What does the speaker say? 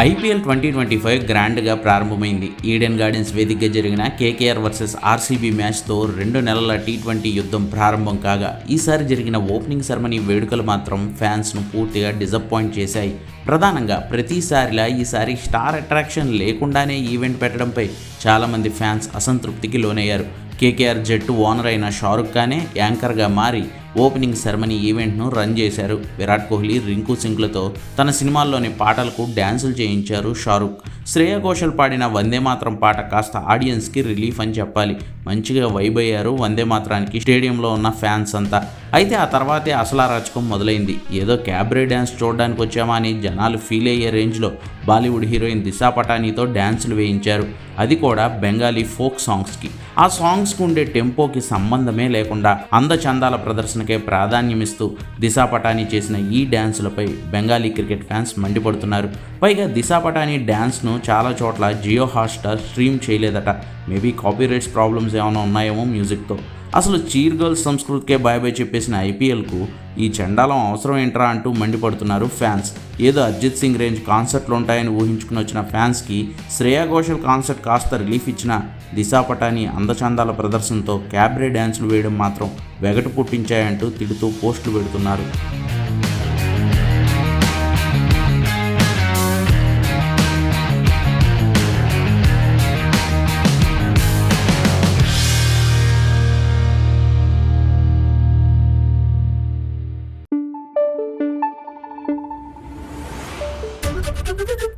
IPL twenty twenty five గ్రాండ్గా ప్రారంభమైంది. Eden gardens వేదికగా జరిగిన కేకేఆర్ వర్సెస్ ఆర్సీబీ మ్యాచ్తో రెండు నెలల టీ ట్వంటీ యుద్ధం ప్రారంభం కాగా ఈసారి జరిగిన ఓపెనింగ్ సెరమనీ వేడుకలు మాత్రం ఫ్యాన్స్ను పూర్తిగా డిసప్పాయింట్ చేశాయి. ప్రధానంగా ప్రతిసారిలా ఈసారి స్టార్ అట్రాక్షన్ లేకుండానే ఈవెంట్ పెట్టడంపై చాలామంది ఫ్యాన్స్ అసంతృప్తికి లోనయ్యారు. కేకేఆర్ జట్టు ఓనర్ అయిన షారుఖ్ ఖానే యాంకర్గా మారి ఓపెనింగ్ సెరమనీ ఈవెంట్ను రన్ చేశారు. విరాట్ కోహ్లీ రింకు సింగ్లతో తన సినిమాల్లోని పాటలకు డ్యాన్సులు చేయించారు షారుఖ్ శ్రేయ ఘోషల్ పాడిన వందే మాత్రం పాట కాస్త ఆడియన్స్కి రిలీఫ్ అని చెప్పాలి. మంచిగా వైబ్ అయ్యారు వందే మాత్రానికి స్టేడియంలో ఉన్న ఫ్యాన్స్ అంతా. అయితే ఆ తర్వాతే అసలు అరాచకం మొదలైంది. ఏదో క్యాబ్రే డ్యాన్స్ చూడడానికి వచ్చామా అని జనాలు ఫీల్ అయ్యే రేంజ్లో బాలీవుడ్ హీరోయిన్ దిశా పటానీతో డ్యాన్సులు వేయించారు. అది కూడా బెంగాలీ ఫోక్ సాంగ్స్కి. ఆ సాంగ్స్కి ఉండే టెంపోకి సంబంధమే లేకుండా అందచందాల ప్రదర్శనకే ప్రాధాన్యమిస్తూ దిశా పటానీ చేసిన ఈ డ్యాన్సులపై బెంగాలీ క్రికెట్ ఫ్యాన్స్ మండిపడుతున్నారు. పైగా దిశా పటానీ డ్యాన్స్ను చాలా చోట్ల జియో హాట్స్టార్ స్ట్రీమ్ చేయలేదట. మేబీ కాపీరైట్స్ ప్రాబ్లమ్స్ ఏమైనా ఉన్నాయేమో మ్యూజిక్తో. అసలు చీర్ గర్ల్స్ సంస్కృతికే బాయ్ బాయ్ చెప్పేసిన ఐపీఎల్కు ఈ చండాలం అవసరం ఏంట్రా అంటూ మండిపడుతున్నారు ఫ్యాన్స్. ఏదో అర్జిత్ సింగ్ రేంజ్ కాన్సర్ట్లు ఉంటాయని ఊహించుకుని వచ్చిన ఫ్యాన్స్కి శ్రేయా ఘోషల్ కాన్సర్ట్ కాస్త రిలీఫ్ ఇచ్చిన దిశా పటాని అందచందాల ప్రదర్శనతో క్యాబ్రే డ్యాన్సులు వేయడం మాత్రం వెగటు పుట్టించాయంటూ తిడుతూ పోస్టులు పెడుతున్నారు. どっ!